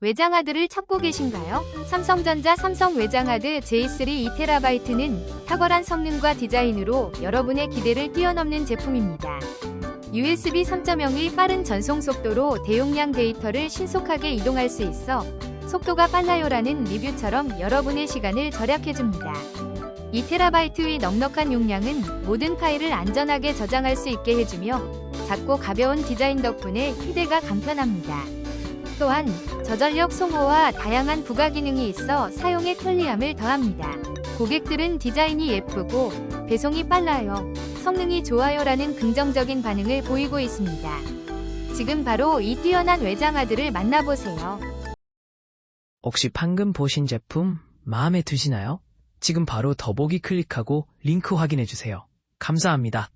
외장하드를 찾고 계신가요? 삼성전자 삼성 외장하드 J3 2TB는 탁월한 성능과 디자인으로 여러분의 기대를 뛰어넘는 제품입니다. USB 3.0의 빠른 전송 속도로 대용량 데이터를 신속하게 이동할 수 있어 속도가 빨라요라는 리뷰처럼 여러분의 시간을 절약해줍니다. 2TB의 넉넉한 용량은 모든 파일을 안전하게 저장할 수 있게 해주며 작고 가벼운 디자인 덕분에 휴대가 간편합니다. 또한 저전력 소모와 다양한 부가 기능이 있어 사용의 편리함을 더합니다. 고객들은 디자인이 예쁘고 배송이 빨라요, 성능이 좋아요라는 긍정적인 반응을 보이고 있습니다. 지금 바로 이 뛰어난 외장하드를 만나보세요. 혹시 방금 보신 제품 마음에 드시나요? 지금 바로 더보기 클릭하고 링크 확인해 주세요. 감사합니다.